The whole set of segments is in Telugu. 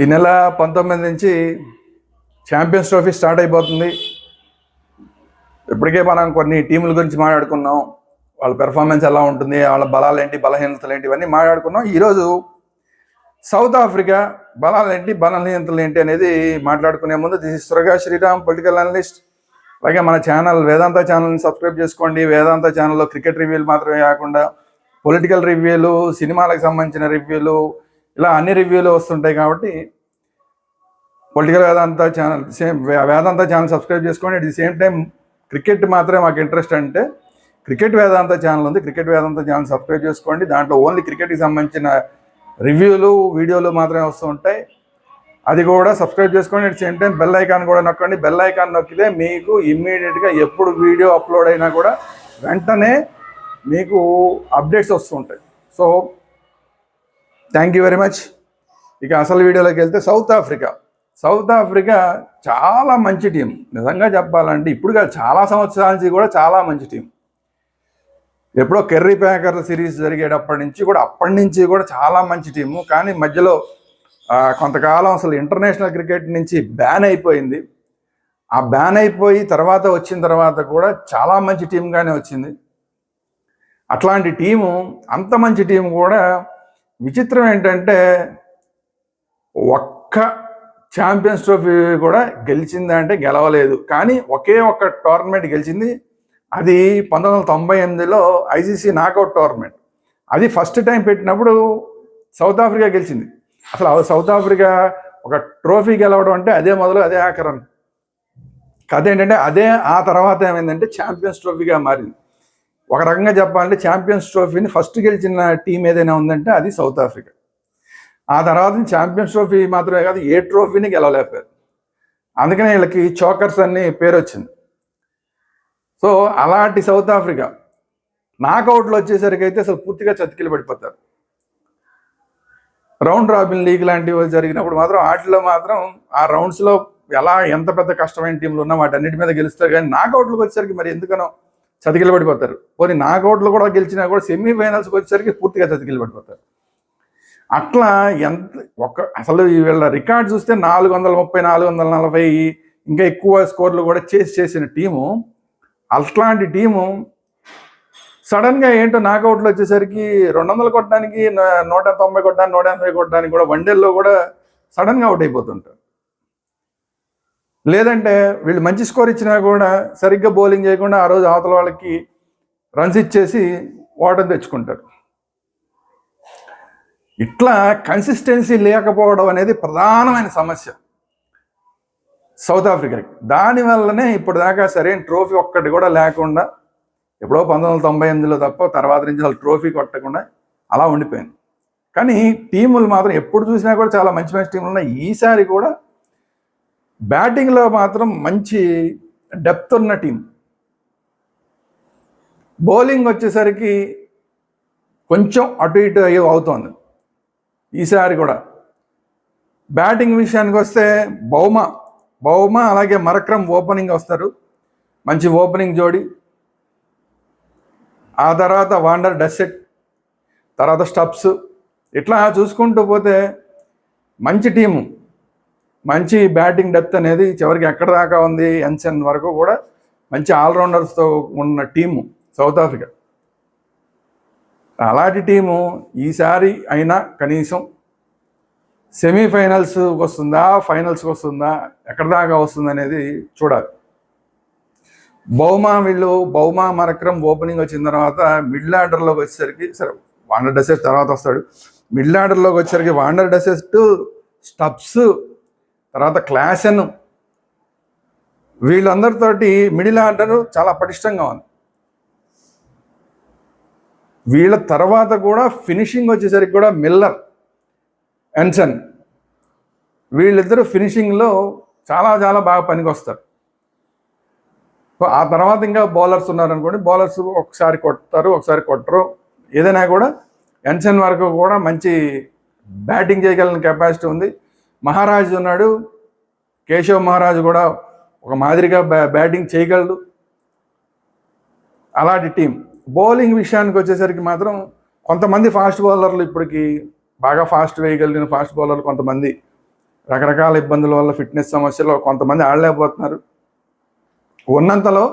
ఈ నెల పంతొమ్మిది నుంచి ఛాంపియన్స్ ట్రోఫీ స్టార్ట్ అయిపోతుంది. ఇప్పటికే మనం కొన్ని టీముల గురించి మాట్లాడుకున్నాం. వాళ్ళ పెర్ఫార్మెన్స్ ఎలా ఉంటుంది వాళ్ళ బలాలు ఏంటి బలహీనతలు ఏంటి ఇవన్నీ మాట్లాడుకున్నాం. ఈరోజు సౌత్ ఆఫ్రికా బలాలు ఏంటి బలహీనతలు ఏంటి అనేది మాట్లాడుకునే ముందు this is Suraga Sriram political analyst అలాగే మన ఛానల్ వేదాంత ఛానల్ని సబ్స్క్రైబ్ చేసుకోండి. వేదాంత ఛానల్లో క్రికెట్ రివ్యూలు మాత్రమే కాకుండా పొలిటికల్ రివ్యూలు సినిమాలకు సంబంధించిన రివ్యూలు ఇలా అన్ని రివ్యూలు వస్తుంటాయి కాబట్టి political Vedanta channel same Vedanta channel subscribe చేసుకోండి. At the same time cricket మాత్రమే మాకు ఇంట్రెస్ట్ అంటే క్రికెట్ వేదాంత ఛానల్ ఉంది. క్రికెట్ వేదాంత ఛానల్ సబ్స్క్రైబ్ చేసుకోండి. దాంట్లో ఓన్లీ క్రికెట్కి సంబంధించిన రివ్యూలు వీడియోలు మాత్రమే వస్తూ ఉంటాయి. అది కూడా సబ్స్క్రైబ్ చేసుకోండి. At same time bell icon కూడా నొక్కండి. బెల్ ఐకాన్ నొక్కితే మీకు ఇమ్మీడియట్గా ఎప్పుడు వీడియో అప్లోడ్ అయినా కూడా వెంటనే మీకు అప్డేట్స్ వస్తుంటాయి so thank you very much ఇక అసలు వీడియోలోకి వెళ్తే సౌత్ ఆఫ్రికా సౌత్ ఆఫ్రికా చాలా మంచి టీం నిజంగా చెప్పాలంటే ఇప్పుడు కాదు చాలా సంవత్సరాల నుంచి కూడా చాలా మంచి టీం ఎప్పుడో కెర్రీ ప్యాకర్ సిరీస్ జరిగేటప్పటి నుంచి కూడా అప్పటి నుంచి కూడా చాలా మంచి టీము కానీ మధ్యలో కొంతకాలం అసలు ఇంటర్నేషనల్ క్రికెట్ నుంచి బ్యాన్ అయిపోయింది. ఆ బ్యాన్ అయిపోయి తర్వాత వచ్చిన తర్వాత కూడా చాలా మంచి టీంగానే వచ్చింది. అట్లాంటి టీము అంత మంచి టీం కూడా విచిత్రం ఏంటంటే ఒక్క ఛాంపియన్స్ ట్రోఫీ కూడా గెలిచిందా అంటే గెలవలేదు. కానీ ఒకే ఒక్క టోర్నమెంట్ గెలిచింది. అది పంతొమ్మిది వందల తొంభై ఎనిమిదిలో ఐసీసీ నాకౌట్ టోర్నమెంట్. అది ఫస్ట్ టైం పెట్టినప్పుడు సౌత్ ఆఫ్రికా గెలిచింది. అసలు సౌత్ ఆఫ్రికా ఒక ట్రోఫీ గెలవడం అంటే అదే మొదలు అదే ఆఖరం. కథ ఏంటంటే అదే ఆ తర్వాత ఏమైందంటే ఛాంపియన్స్ ట్రోఫీగా మారింది. ఒక రకంగా చెప్పాలంటే ఛాంపియన్స్ ట్రోఫీని ఫస్ట్ గెలిచిన టీం ఏదైనా ఉందంటే అది సౌత్ ఆఫ్రికా ఆ తర్వాత ఛాంపియన్స్ ట్రోఫీ మాత్రమే కాదు ఏ ట్రోఫీని గెలవలేకపోయారు. అందుకనే వీళ్ళకి చోకర్స్ అని పేరు వచ్చింది. సో అలాంటి సౌత్ ఆఫ్రికా నాకౌట్లో వచ్చేసరికి అయితే అసలు పూర్తిగా చతికిలు పడిపోతారు. రౌండ్ రాబిన్ లీగ్ లాంటివి జరిగినప్పుడు మాత్రం వాటిలో మాత్రం ఆ రౌండ్స్లో ఎలా ఎంత పెద్ద కష్టమైన టీంలు ఉన్నా వాటన్నిటి మీద గెలుస్తారు. కానీ నాకౌట్లకు వచ్చేసరికి మరి ఎందుకనో చతికిలు పడిపోతారు. పోనీ నాకౌట్లు కూడా గెలిచినా కూడా సెమీఫైనల్స్కి వచ్చేసరికి పూర్తిగా చతికిలు పడిపోతారు. అట్లా ఎంత ఒక అసలు వీళ్ళ రికార్డ్ చూస్తే నాలుగు వందల ముప్పై నాలుగు వందల నలభై ఇంకా ఎక్కువ స్కోర్లు కూడా చేసి చేసిన టీము అట్లాంటి టీము సడన్గా ఏంటో నాకౌట్లు వచ్చేసరికి రెండు వందలు కొట్టడానికి నూట తొంభై కొట్టడానికి నూట ఎనభై కొట్టడానికి కూడా వన్డేల్లో కూడా సడన్గా అవుట్ అయిపోతుంటారు. లేదంటే వీళ్ళు మంచి స్కోర్ ఇచ్చినా కూడా సరిగ్గా బౌలింగ్ చేయకుండా ఆ రోజు అవతల వాళ్ళకి రన్స్ ఇచ్చేసి ఓటం తెచ్చుకుంటారు. ఇట్లా కన్సిస్టెన్సీ లేకపోవడం అనేది ప్రధానమైన సమస్య. సౌత్ ఆఫ్రికాకి. దానివల్లనే ఇప్పుడు దాకా సరైన ట్రోఫీ ఒక్కటి కూడా లేకుండా ఎప్పుడో పంతొమ్మిది వందల తొంభై ఎనిమిదిలో తప్ప తర్వాత నుంచి అసలు ట్రోఫీ కొట్టకుండా అలా ఉండిపోయింది. కానీ టీములు మాత్రం ఎప్పుడు చూసినా కూడా చాలా మంచి మంచి టీములు ఉన్నాయి. ఈసారి కూడా బ్యాటింగ్లో మాత్రం మంచి డెప్త్ ఉన్న టీం. బౌలింగ్ వచ్చేసరికి కొంచెం అటు ఇటు అయ్యి అవుతోంది. ఈసారి కూడా. బ్యాటింగ్ విషయానికి వస్తే బౌమ బౌమ అలాగే మరక్రమ్ ఓపెనింగ్ వస్తారు. మంచి ఓపెనింగ్ జోడి. ఆ తర్వాత వాండర్ డెసెట్ తర్వాత స్టప్స్. ఇట్లా చూసుకుంటూ పోతే మంచి టీము. మంచి బ్యాటింగ్ డెప్త్ అనేది చివరికి ఎక్కడ దాకా ఉంది ఎన్సెన్ వరకు కూడా మంచి ఆల్రౌండర్స్తో ఉన్న టీము సౌత్ ఆఫ్రికా. అలాంటి టీము ఈసారి అయినా కనీసం సెమీఫైనల్స్ వస్తుందా ఫైనల్స్కి వస్తుందా ఎక్కడ దాకా వస్తుంది అనేది చూడాలి. బౌమా వీళ్ళు బౌమా మరక్రమ్ ఓపెనింగ్ వచ్చిన తర్వాత మిడిల్ ఆర్డర్లోకి వచ్చేసరికి సరే వాండర్ డెసెస్ తర్వాత వస్తాడు. మిడిల్ ఆర్డర్లోకి వచ్చేసరికి వాండర్ డెసెట్ స్టబ్స్ తర్వాత క్లాసన్ వీళ్ళందరితోటి మిడిల్ ఆర్డర్ చాలా పటిష్టంగా ఉంది. వీళ్ళ తర్వాత కూడా ఫినిషింగ్ వచ్చేసరికి కూడా మిల్లర్ ఎన్సన్. వీళ్ళిద్దరూ ఫినిషింగ్లో చాలా చాలా బాగా పనికి వస్తారు ఆ తర్వాత ఇంకా బౌలర్స్ ఉన్నారనుకోండి బౌలర్స్ ఒకసారి కొడతారు ఒకసారి కొట్టరు. ఏదైనా కూడా ఎన్సన్ వరకు కూడా మంచి బ్యాటింగ్ చేయగలిగిన కెపాసిటీ ఉంది. మహారాజు ఉన్నాడు. కేశవ్ మహారాజ్ కూడా ఒక మాదిరిగా బ్యా బ్యాటింగ్ చేయగలడు. అలాంటి టీం. బౌలింగ్ విషయానికి వచ్చేసరికి మాత్రం కొంతమంది ఫాస్ట్ బౌలర్లు ఇప్పటికి బాగా ఫాస్ట్ వేయగలిగిన ఫాస్ట్ బౌలర్లు కొంతమంది రకరకాల ఇబ్బందుల వల్ల ఫిట్నెస్ సమస్యలు కొంతమంది ఆడలేకపోతున్నారు. ఉన్నంతలో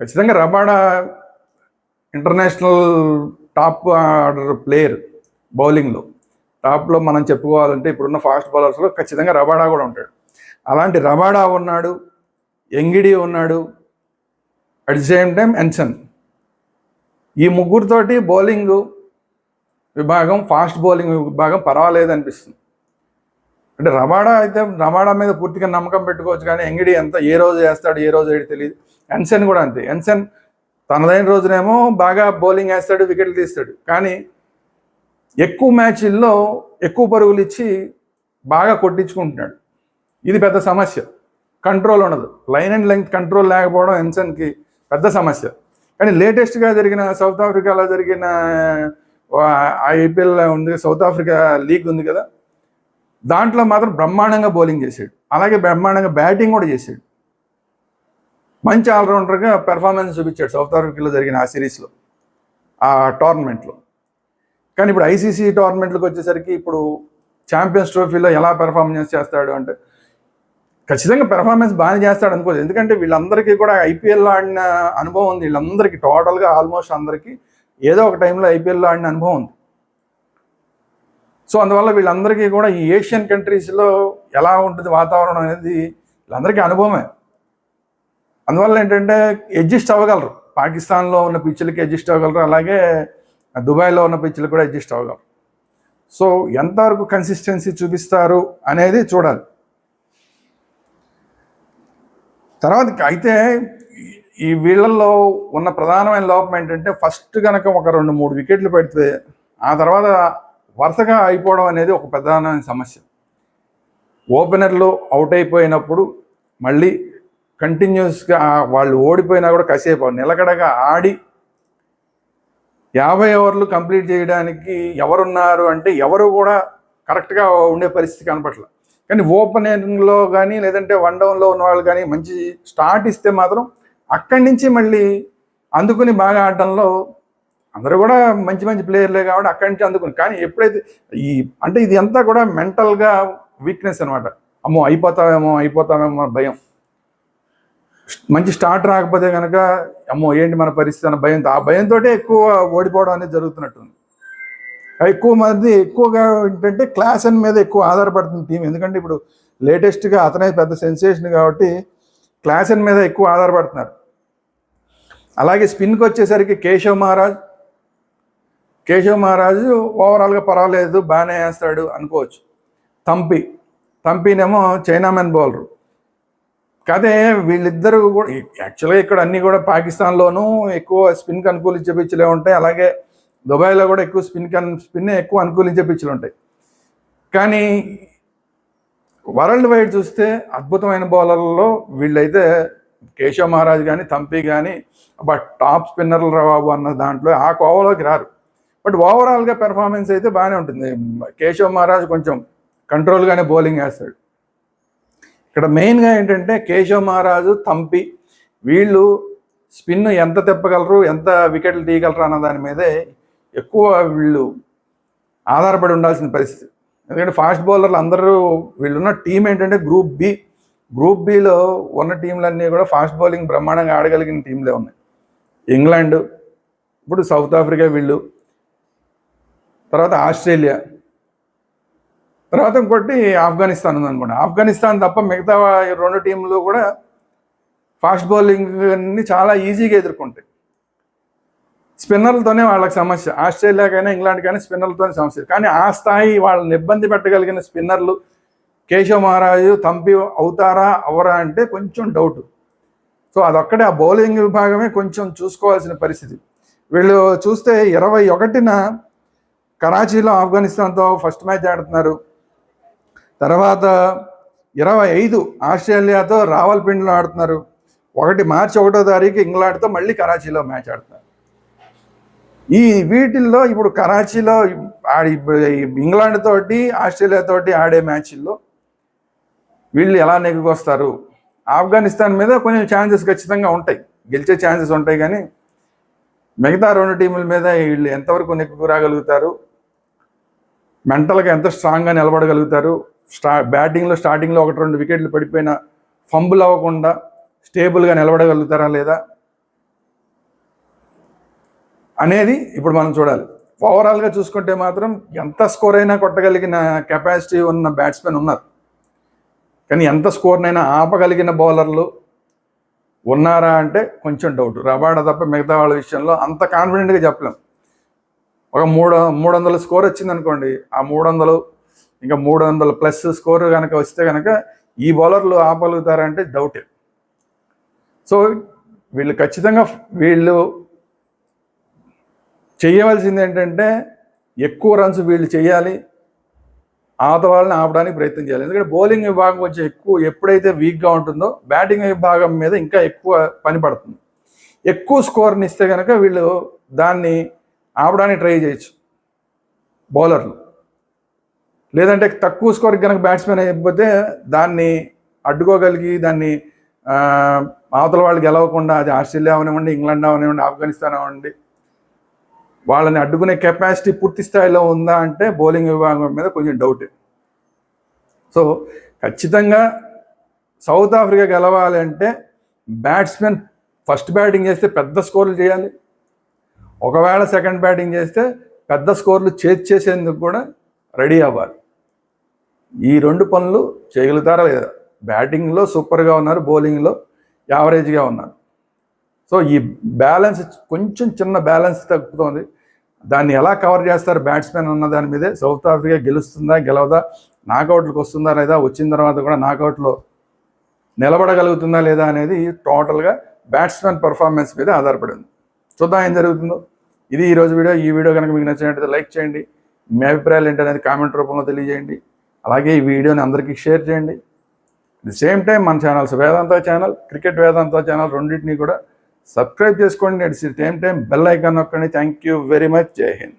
ఖచ్చితంగా Rabada international top order player బౌలింగ్లో టాప్లో మనం చెప్పుకోవాలంటే ఇప్పుడున్న ఫాస్ట్ బౌలర్స్లో ఖచ్చితంగా రబాడా కూడా ఉంటాడు. అలాంటి రబాడా ఉన్నాడు ఎంగిడి ఉన్నాడు at the same time Jansen ఈ ముగ్గురితోటి బౌలింగ్ విభాగం ఫాస్ట్ బౌలింగ్ విభాగం పర్వాలేదు అనిపిస్తుంది. అంటే రబాడా అయితే రబాడా మీద పూర్తిగా నమ్మకం పెట్టుకోవచ్చు కానీ ఎంగిడి ఎంత ఏ రోజు వేస్తాడు ఏ రోజు ఏడు తెలియదు ఎన్సెన్ కూడా అంతే. ఎన్సెన్ తనదైన రోజునేమో బాగా బౌలింగ్ వేస్తాడు వికెట్లు తీస్తాడు. కానీ ఎక్కువ మ్యాచ్ల్లో ఎక్కువ పరుగులు ఇచ్చి బాగా కొట్టించుకుంటున్నాడు. ఇది పెద్ద సమస్య. కంట్రోల్ ఉండదు. లైన్ అండ్ లెంగ్త్ కంట్రోల్ లేకపోవడం ఎన్సన్కి పెద్ద సమస్య. కానీ లేటెస్ట్గా జరిగిన సౌత్ ఆఫ్రికాలో జరిగిన ఐపీఎల్ ఉంది సౌత్ ఆఫ్రికా లీగ్ ఉంది కదా. దాంట్లో మాత్రం బ్రహ్మాండంగా బౌలింగ్ చేశాడు. అలాగే బ్రహ్మాండంగా బ్యాటింగ్ కూడా చేశాడు. మంచి ఆల్రౌండర్గా పెర్ఫార్మెన్స్ చూపించాడు సౌత్ ఆఫ్రికాలో జరిగిన ఆ సిరీస్లో ఆ టోర్నమెంట్లో. కానీ ఇప్పుడు ఐసీసీ టోర్నమెంట్లకు వచ్చేసరికి ఇప్పుడు ఛాంపియన్స్ ట్రోఫీలో ఎలా పెర్ఫార్మెన్స్ చేస్తాడు అంటే ఖచ్చితంగా పెర్ఫార్మెన్స్ బాగానే చేస్తాడు అనుకోదు ఎందుకంటే వీళ్ళందరికీ కూడా ఐపీఎల్లో ఆడిన అనుభవం ఉంది. వీళ్ళందరికీ టోటల్గా ఆల్మోస్ట్ అందరికీ ఏదో ఒక టైంలో ఐపీఎల్లో ఆడిన అనుభవం ఉంది. సో అందువల్ల వీళ్ళందరికీ కూడా ఈ ఏషియన్ కంట్రీస్లో ఎలా ఉంటుంది వాతావరణం అనేది వీళ్ళందరికీ అనుభవమే. అందువల్ల ఏంటంటే అడ్జస్ట్ అవ్వగలరు. పాకిస్తాన్లో ఉన్న పిచ్చులకి అడ్జస్ట్ అవ్వగలరు. అలాగే దుబాయ్లో ఉన్న పిచ్చులు కూడా అడ్జస్ట్ అవ్వగలరు. సో ఎంతవరకు కన్సిస్టెన్సీ చూపిస్తారు అనేది చూడాలి. తర్వాత అయితే ఈ వీళ్ళల్లో ఉన్న ప్రధానమైన లోపం ఏంటంటే ఫస్ట్ కనుక ఒక రెండు మూడు వికెట్లు పెడితే ఆ తర్వాత వరుసగా అయిపోవడం అనేది ఒక ప్రధానమైన సమస్య. ఓపెనర్లు అవుట్ అయిపోయినప్పుడు మళ్ళీ కంటిన్యూస్గా వాళ్ళు ఓడిపోయినా కూడా కాసేపు నిలకడగా ఆడి యాభై ఓవర్లు కంప్లీట్ చేయడానికి ఎవరున్నారు అంటే ఎవరు కూడా కరెక్ట్గా ఉండే పరిస్థితి కనపట్ల కానీ ఓపెనింగ్లో కానీ లేదంటే వన్ డౌన్లో ఉన్న వాళ్ళు కానీ మంచి స్టార్ట్ ఇస్తే మాత్రం అక్కడి నుంచి మళ్ళీ అందుకుని బాగా ఆడటంలో అందరూ కూడా మంచి మంచి ప్లేయర్లే కాబట్టి అక్కడి నుంచి అందుకుని. కానీ ఎప్పుడైతే ఈ అంటే ఇది అంతా కూడా మెంటల్గా వీక్నెస్ అనమాట అమ్మో అయిపోతామేమో అయిపోతామేమో భయం. మంచి స్టార్ట్ రాకపోతే కనుక అమ్మో ఏంటి మన పరిస్థితి అన్న భయంతో ఆ భయంతో ఎక్కువ ఓడిపోవడం అనేది జరుగుతున్నట్టుంది. ఎక్కువ మంది ఎక్కువగా ఏంటంటే క్లాస్ అని మీద ఎక్కువ ఆధారపడుతుంది టీం ఎందుకంటే ఇప్పుడు లేటెస్ట్గా అతనే పెద్ద సెన్సేషన్ కాబట్టి క్లాస్ అని మీద ఎక్కువ ఆధారపడుతున్నారు. అలాగే స్పిన్కి వచ్చేసరికి కేశవ్ మహారాజ్. కేశవ్ మహారాజు ఓవరాల్గా పర్వాలేదు బాగానే వేస్తాడు అనుకోవచ్చు. తంపి. తంపినేమో చైనామెన్ బౌలరు. కాదే వీళ్ళిద్దరూ కూడా యాక్చువల్గా ఇక్కడ అన్నీ కూడా పాకిస్తాన్లోనూ ఎక్కువ స్పిన్కి అనుకూలించే పిచ్చులే ఉంటాయి. అలాగే దుబాయ్లో కూడా ఎక్కువ స్పిన్ కన్ స్పిన్నే ఎక్కువ అనుకూలించే పిచ్చులు ఉంటాయి. కానీ వరల్డ్ వైడ్ చూస్తే అద్భుతమైన బౌలర్లలో వీళ్ళైతే కేశవ్ మహారాజ్ కానీ తంపి కానీ బట్ టాప్ స్పిన్నర్లు రాబాబు అన్న దాంట్లో ఆ కోవలోకి రారు. బట్ ఓవరాల్గా పెర్ఫార్మెన్స్ అయితే బాగానే ఉంటుంది. కేశవ్ మహారాజ్ కొంచెం కంట్రోల్గానే బౌలింగ్ వేస్తాడు. ఇక్కడ మెయిన్గా ఏంటంటే కేశవ మహారాజు తంపి వీళ్ళు స్పిన్ ఎంత తిప్పగలరు ఎంత వికెట్లు తీయగలరు అన్న దాని మీదే ఎక్కువ వీళ్ళు ఆధారపడి ఉండాల్సిన పరిస్థితి. ఎందుకంటే ఫాస్ట్ బౌలర్లు అందరూ వీళ్ళున్న టీం ఏంటంటే గ్రూప్ బి గ్రూప్ బిలో ఉన్న టీంలన్నీ కూడా ఫాస్ట్ బౌలింగ్ బ్రహ్మాండంగా ఆడగలిగిన టీంలే ఉన్నాయి. ఇంగ్లాండ్ ఇప్పుడు సౌత్ ఆఫ్రికా వీళ్ళు తర్వాత ఆస్ట్రేలియా. తర్వాత ఇంకోటి ఆఫ్ఘనిస్తాన్ ఉందనుకోండి ఆఫ్ఘనిస్తాన్ తప్ప మిగతా రెండు టీంలు కూడా ఫాస్ట్ బౌలింగ్ని చాలా ఈజీగా ఎదుర్కొంటాయి. స్పిన్నర్లతోనే వాళ్ళకి సమస్య. ఆస్ట్రేలియాకైనా ఇంగ్లాండ్కైనా స్పిన్నర్లతోనే సమస్య. కానీ ఆ స్థాయి వాళ్ళని ఇబ్బంది పెట్టగలిగిన స్పిన్నర్లు కేశవ్ మహారాజు తంపి అవుతారా అవరా అంటే కొంచెం డౌట్. సో అదొక్కడే ఆ బౌలింగ్ విభాగమే కొంచెం చూసుకోవాల్సిన పరిస్థితి. వీళ్ళు చూస్తే ఇరవై ఒకటిన కరాచీలో ఆఫ్ఘనిస్తాన్తో ఫస్ట్ మ్యాచ్ ఆడుతున్నారు. తర్వాత ఇరవై ఐదు ఆస్ట్రేలియాతో రావల్పిండిలో ఆడుతున్నారు. ఒకటి మార్చి ఒకటో తారీఖు ఇంగ్లాండ్తో మళ్ళీ కరాచీలో మ్యాచ్ ఆడుతున్నారు. ఈ వీటిల్లో ఇప్పుడు కరాచీలో ఆడి ఇంగ్లాండ్ తోటి ఆస్ట్రేలియా తోటి ఆడే మ్యాచ్ల్లో వీళ్ళు ఎలా నెగ్గుకొస్తారు? ఆఫ్ఘనిస్తాన్ మీద కొంచెం ఛాన్సెస్ ఖచ్చితంగా ఉంటాయి. గెలిచే ఛాన్సెస్ ఉంటాయి కానీ మిగతా రెండు టీముల మీద వీళ్ళు ఎంతవరకు నెగ్గుకు రాగలుగుతారు? మెంటల్గా ఎంత స్ట్రాంగ్గా నిలబడగలుగుతారు? స్టా బ్యాటింగ్లో స్టార్టింగ్లో ఒకటి రెండు వికెట్లు పడిపోయిన ఫంబుల్ అవ్వకుండా స్టేబుల్గా నిలబడగలుగుతారా లేదా అనేది ఇప్పుడు మనం చూడాలి. ఓవరాల్గా చూసుకుంటే మాత్రం ఎంత స్కోర్ అయినా కొట్టగలిగిన కెపాసిటీ ఉన్న బ్యాట్స్మెన్ ఉన్నారు. కానీ ఎంత స్కోర్నైనా ఆపగలిగిన బౌలర్లు ఉన్నారా అంటే కొంచెం డౌట్. రబాడ తప్ప మిగతా వాళ్ళ విషయంలో అంత కాన్ఫిడెంట్గా చెప్పలేం. ఒక మూడు మూడు వందల స్కోర్ వచ్చింది అనుకోండి ఆ మూడు వందలు ఇంకా మూడు వందల ప్లస్ స్కోర్ కనుక వస్తే కనుక ఈ బౌలర్లు ఆపగలుగుతారంటే డౌటే సో వీళ్ళు ఖచ్చితంగా వీళ్ళు చేయవలసింది ఏంటంటే ఎక్కువ రన్స్ వీళ్ళు చేయాలి. ఆత వాళ్ళని ఆపడానికి ప్రయత్నం చేయాలి. ఎందుకంటే బౌలింగ్ విభాగం కొంచెం ఎక్కువ ఎప్పుడైతే వీక్గా ఉంటుందో బ్యాటింగ్ విభాగం మీద ఇంకా ఎక్కువ పని పడుతుంది. ఎక్కువ స్కోర్ని ఇస్తే కనుక వీళ్ళు దాన్ని ఆపడానికి ట్రై చేయొచ్చు బౌలర్లు. లేదంటే తక్కువ స్కోర్ కనుక బ్యాట్స్మెన్ అయిపోతే దాన్ని అడ్డుకోగలిగి దాన్ని అవతల వాళ్ళు గెలవకుండా అది ఆస్ట్రేలియా అవనివ్వండి ఇంగ్లాండ్ అవనివ్వండి ఆఫ్ఘనిస్తాన్ అవ్వండి వాళ్ళని అడ్డుకునే కెపాసిటీ పూర్తి స్థాయిలో ఉందా అంటే బౌలింగ్ విభాగం మీద కొంచెం డౌట్ సో ఖచ్చితంగా సౌత్ ఆఫ్రికా గెలవాలి అంటే బ్యాట్స్మెన్ ఫస్ట్ బ్యాటింగ్ చేస్తే పెద్ద స్కోర్లు చేయాలి. ఒకవేళ సెకండ్ బ్యాటింగ్ చేస్తే పెద్ద స్కోర్లు చేజ్ చేసేందుకు కూడా రెడీ అవ్వాలి. ఈ రెండు పనులు చేయగలుగుతారా లేదా? బ్యాటింగ్లో సూపర్గా ఉన్నారు బౌలింగ్లో యావరేజ్గా ఉన్నారు. సో ఈ బ్యాలెన్స్ కొంచెం చిన్న బ్యాలెన్స్ తగ్గుతోంది. దాన్ని ఎలా కవర్ చేస్తారు? బ్యాట్స్మెన్ అన్న దాని మీదే సౌత్ ఆఫ్రికా గెలుస్తుందా గెలవదా నాకౌట్లకు వస్తుందా లేదా వచ్చిన తర్వాత కూడా నాకౌట్లో నిలబడగలుగుతుందా లేదా అనేది టోటల్గా బ్యాట్స్మెన్ పర్ఫార్మెన్స్ మీద ఆధారపడి ఉంది. చూద్దాం ఏం జరుగుతుందో. ఇది ఈరోజు వీడియో. ఈ వీడియో కనుక మీకు నచ్చినట్లయితే లైక్ చేయండి. మీ అభిప్రాయాలు ఏంటనేది కామెంట్ రూపంలో తెలియజేయండి. అలాగే ఈ వీడియోని అందరికీ షేర్ చేయండి. ది సేమ్ టైం మన channels Vedanta channel cricket Vedanta channel రెండింటిని కూడా సబ్స్క్రైబ్ చేసుకోండి. At same time bell icon నొక్కండి. Thank you very much Jai Hind